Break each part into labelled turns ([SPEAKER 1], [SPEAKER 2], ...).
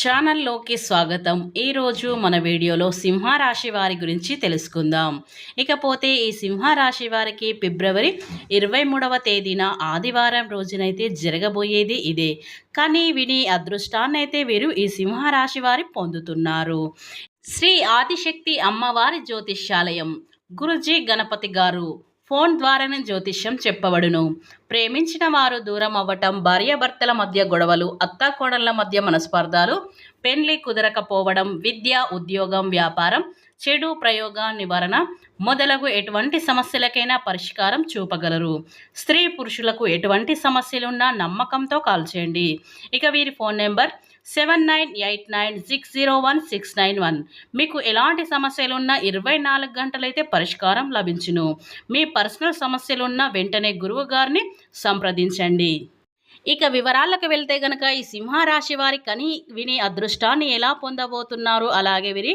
[SPEAKER 1] ఛానల్లోకి స్వాగతం. ఈరోజు మన వీడియోలో సింహరాశి వారి గురించి తెలుసుకుందాం. ఇకపోతే ఈ సింహరాశి వారికి ఫిబ్రవరి ఇరవై మూడవ తేదీన ఆదివారం రోజునైతే జరగబోయేది ఇదే. కానీ విని అయితే వీరు ఈ సింహరాశి వారి పొందుతున్నారు. శ్రీ ఆదిశక్తి అమ్మవారి జ్యోతిష్యాలయం. గురుజీ గణపతి గారు ఫోన్ ద్వారానే జ్యోతిష్యం చెప్పబడును. ప్రేమించిన వారు దూరం అవ్వటం భార్యాభర్తల మధ్య గొడవలు అత్తాకోడళ్ళ మధ్య మనస్పర్ధాలు పెళ్ళి కుదరకపోవడం విద్య ఉద్యోగం వ్యాపారం చెడు ప్రయోగ నివారణ మొదలగు ఎటువంటి సమస్యలకైనా పరిష్కారం చూపగలరు. స్త్రీ పురుషులకు ఎటువంటి సమస్యలున్నా నమ్మకంతో కాల్ చేయండి. ఇక వీరి phone number seven nine eight nine six zero one six nine one. మీకు ఎలాంటి సమస్యలున్నా ఇరవై నాలుగు గంటలైతే పరిష్కారం లభించును. మీ పర్సనల్ సమస్యలున్నా వెంటనే గురువు గారిని సంప్రదించండి. ఇక వివరాలకు వెళ్తే గనక ఈ సింహరాశి వారి కని విని అదృష్టాన్ని ఎలా పొందబోతున్నారు? అలాగే వీరి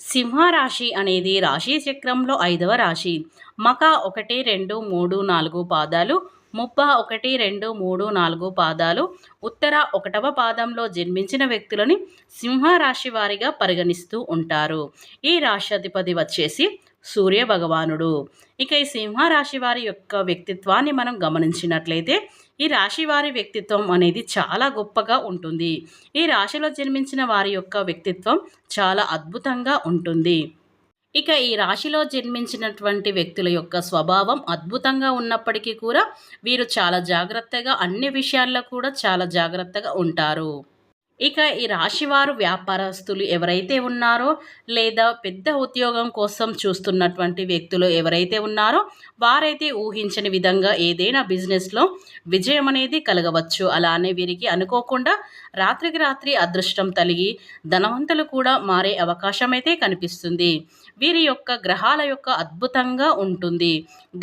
[SPEAKER 1] సింహరాశి అనేది రాశి చక్రంలో ఐదవ రాశి. మక ఒకటి రెండు మూడు నాలుగు పాదాలు ముప్ప ఒకటి రెండు మూడు నాలుగు పాదాలు ఉత్తర ఒకటవ పాదంలో జన్మించిన వ్యక్తులని సింహరాశి వారిగా పరిగణిస్తూ ఉంటారు. ఈ రాష్ట్రాధిపతి వచ్చేసి సూర్య భగవానుడు ఇక ఈ సింహరాశి వారి యొక్క వ్యక్తిత్వాన్ని మనం గమనించినట్లయితే ఈ రాశి వారి వ్యక్తిత్వం అనేది చాలా గొప్పగా ఉంటుంది. ఈ రాశిలో జన్మించిన వారి యొక్క వ్యక్తిత్వం చాలా అద్భుతంగా ఉంటుంది. ఇక ఈ రాశిలో జన్మించినటువంటి వ్యక్తుల యొక్క స్వభావం అద్భుతంగా ఉన్నప్పటికీ కూడా వీరు చాలా జాగ్రత్తగా అన్ని విషయాల్లో కూడా చాలా జాగ్రత్తగా ఉంటారు. ఇక ఈ రాశివారు వ్యాపారస్తులు ఎవరైతే ఉన్నారో లేదా పెద్ద ఉద్యోగం కోసం చూస్తున్నటువంటి వ్యక్తులు ఎవరైతే ఉన్నారో వారైతే ఊహించని విధంగా ఏదైనా బిజినెస్లో విజయం అనేది కలగవచ్చు. అలానే వీరికి అనుకోకుండా రాత్రికి రాత్రి అదృష్టం తలిగి ధనవంతులు కూడా మారే అవకాశం అయితే కనిపిస్తుంది. వీరి యొక్క గ్రహాల యొక్క అద్భుతంగా ఉంటుంది.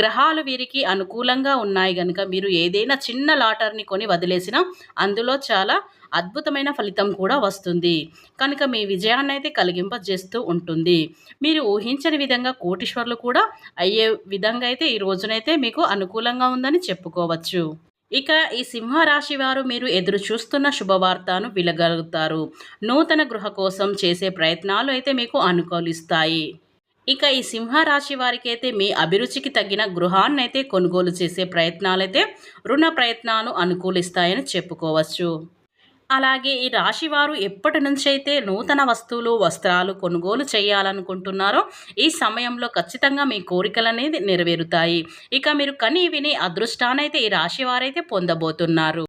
[SPEAKER 1] గ్రహాలు వీరికి అనుకూలంగా ఉన్నాయి కనుక మీరు ఏదైనా చిన్న లాటర్ని కొని వదిలేసినా అందులో చాలా అద్భుతమైన ఫలితం కూడా వస్తుంది. కనుక మీ విజయాన్ని అయితే కలిగింపజేస్తూ ఉంటుంది. మీరు ఊహించని విధంగా కోటీశ్వర్లు కూడా అయ్యే విధంగా అయితే ఈ రోజునైతే మీకు అనుకూలంగా ఉందని చెప్పుకోవచ్చు. ఇక ఈ సింహరాశి వారు మీరు ఎదురు చూస్తున్న శుభవార్తను విలగలుగుతారు నూతన గృహ కోసం చేసే ప్రయత్నాలు అయితే మీకు అనుకూలిస్తాయి. ఇక ఈ సింహరాశి వారికి అయితే మీ అభిరుచికి తగిన గృహాన్ని అయితే కొనుగోలు చేసే ప్రయత్నాలైతే రుణ ప్రయత్నాలు అనుకూలిస్తాయని చెప్పుకోవచ్చు. అలాగే ఈ రాశి వారు ఎప్పటి నుంచి అయితే నూతన వస్తువులు వస్త్రాలు కొనుగోలు చేయాలనుకుంటున్నారో ఈ సమయంలో ఖచ్చితంగా మీ కోరికలు అనేది నెరవేరుతాయి. ఇక మీరు కనీ విని అదృష్టానైతే ఈ రాశి వారైతే పొందబోతున్నారు.